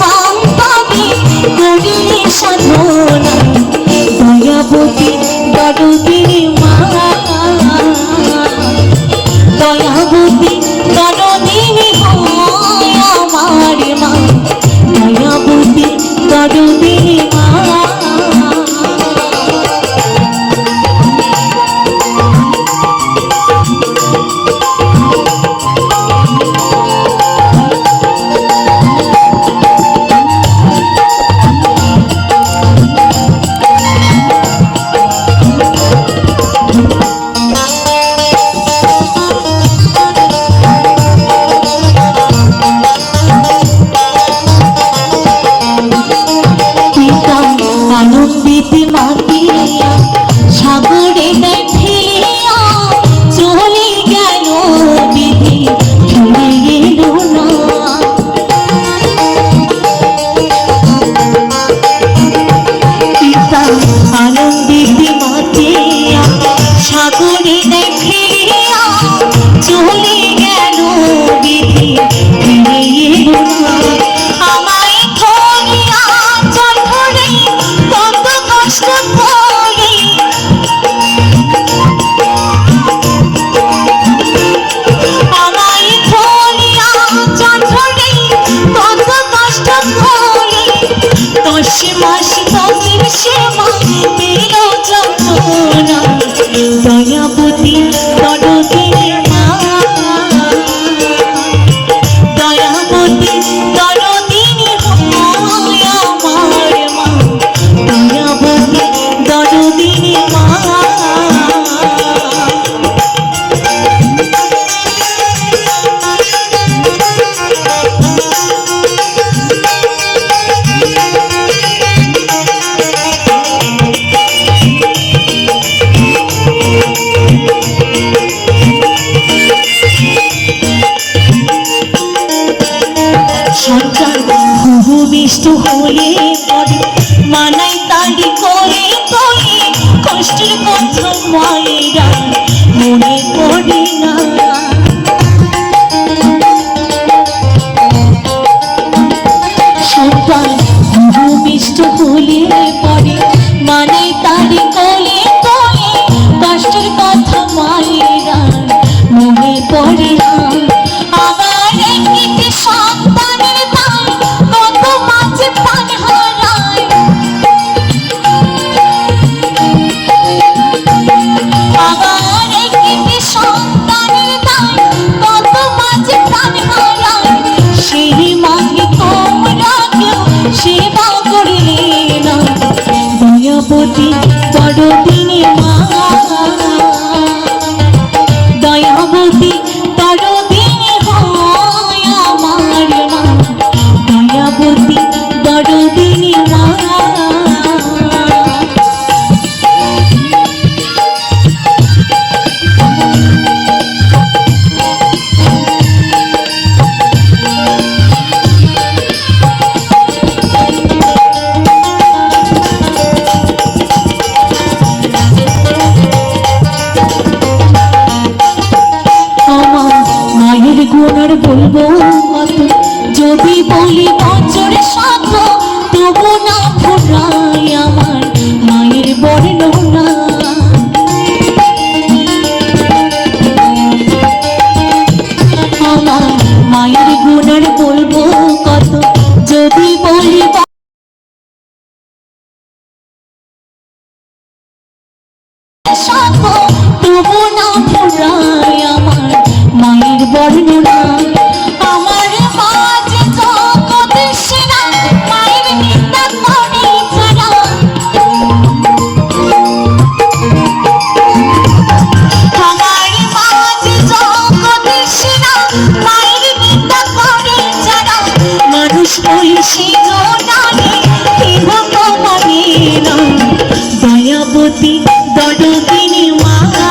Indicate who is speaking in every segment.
Speaker 1: পান পাবি করিলে সাধনা। দয়াবতী দরদি সাগরে কষ্ট হলে পরে মানাই তালি করে করে, কষ্টের কথা মায়েরা মনে পড়ে না। সবাই ভূমিষ্ঠ হলে এখন আর বলব যদি বলি ఒడుపిని మాగా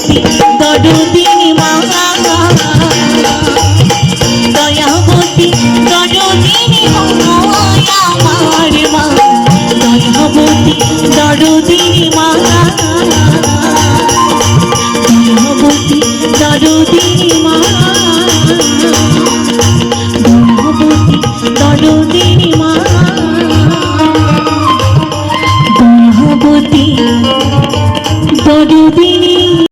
Speaker 1: দয়াবতী দরদিনী